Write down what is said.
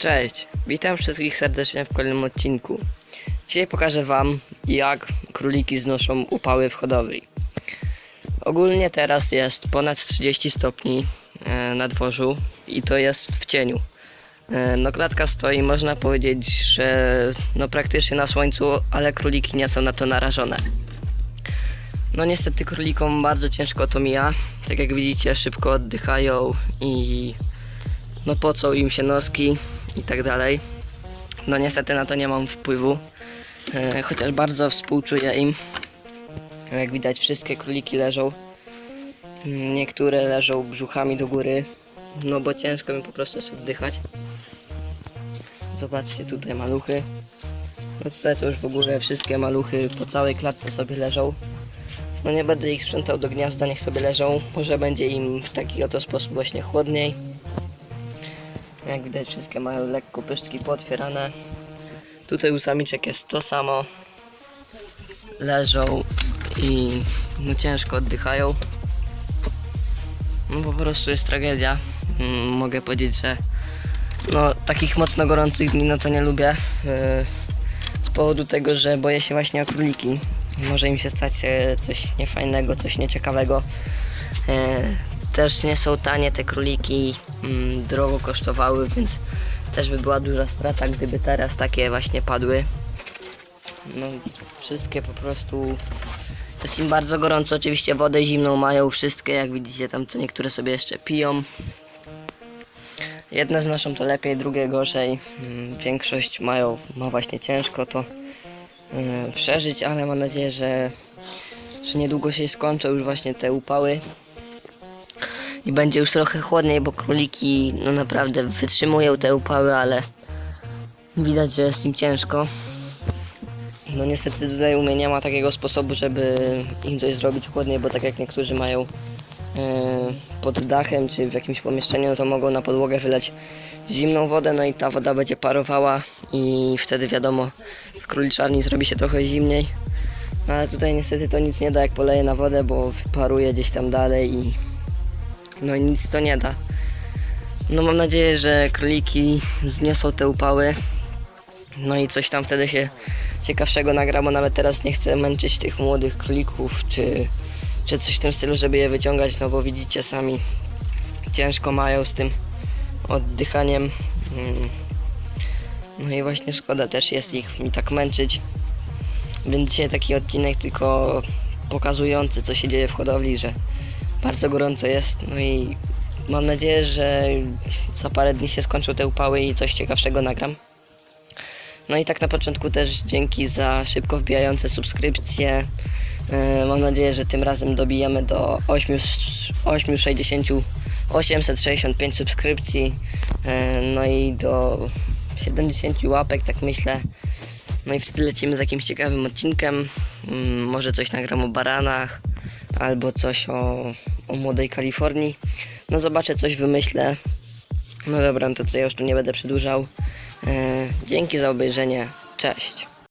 Cześć, witam wszystkich serdecznie w kolejnym odcinku. Dzisiaj pokażę Wam, jak króliki znoszą upały w hodowli. Ogólnie teraz jest ponad 30 stopni e, na dworzu i to jest w cieniu. E, no klatka stoi, można powiedzieć, że no praktycznie na słońcu, ale króliki nie są na to narażone. No niestety królikom bardzo ciężko to mija. Tak jak widzicie, szybko oddychają i no pocą im się noski i tak dalej. No niestety na to nie mam wpływu, e, chociaż bardzo współczuję im. Jak widać wszystkie króliki leżą. Mm, Niektóre leżą brzuchami do góry, no bo ciężko mi po prostu jest oddychać. Zobaczcie tutaj maluchy. No tutaj to już w ogóle wszystkie maluchy po całej klatce sobie leżą. No nie będę ich sprzątał do gniazda, niech sobie leżą. Może będzie im w taki oto sposób właśnie chłodniej. Jak widać wszystkie mają lekko pyszczki pootwierane. Tutaj u samiczek jest to samo. Leżą i no ciężko oddychają. No po prostu jest tragedia. Mm, Mogę powiedzieć, że no takich mocno gorących dni no to nie lubię. Yy, z powodu tego, że boję się właśnie o króliki. Może im się stać e, coś niefajnego, coś nieciekawego. Też nie są tanie te króliki, mm, drogo kosztowały, więc też by była duża strata, gdyby teraz takie właśnie padły. No, wszystkie po prostu jest im bardzo gorąco, oczywiście wodę zimną mają wszystkie, jak widzicie tam co niektóre sobie jeszcze piją. Jedne znoszą to lepiej, drugie gorzej. Mm, Większość mają, ma właśnie ciężko to e, przeżyć, ale mam nadzieję, że, że niedługo się skończą już właśnie te upały i będzie już trochę chłodniej, bo króliki no naprawdę wytrzymują te upały, ale widać, że jest im ciężko. No niestety tutaj u mnie nie ma takiego sposobu, żeby im coś zrobić chłodniej, bo tak jak niektórzy mają e, pod dachem czy w jakimś pomieszczeniu, to mogą na podłogę wylać zimną wodę, no i ta woda będzie parowała i wtedy wiadomo w króliczarni zrobi się trochę zimniej. No ale tutaj niestety to nic nie da jak poleję na wodę, bo wyparuje gdzieś tam dalej i no i nic to nie da. No mam nadzieję, że króliki zniosą te upały. No i coś tam wtedy się ciekawszego nagra, bo nawet teraz nie chcę męczyć tych młodych królików, czy, czy coś w tym stylu, żeby je wyciągać, no bo widzicie sami, ciężko mają z tym oddychaniem. Mm. No i właśnie szkoda też jest ich mi tak męczyć. Więc dzisiaj taki odcinek tylko pokazujący, co się dzieje w hodowli, że bardzo gorąco jest. No i mam nadzieję, że za parę dni się skończą te upały i coś ciekawszego nagram. No i tak na początku też dzięki za szybko wbijające subskrypcje. E, Mam nadzieję, że tym razem dobijemy do 8, 860, 865 subskrypcji. E, No i do 70 łapek, tak myślę. No i wtedy lecimy z jakimś ciekawym odcinkiem. Mm, Może coś nagram o baranach, albo coś o, o młodej Kalifornii. No zobaczę, coś wymyślę. No dobra, no to co ja już tu nie będę przedłużał. E, dzięki za obejrzenie. Cześć.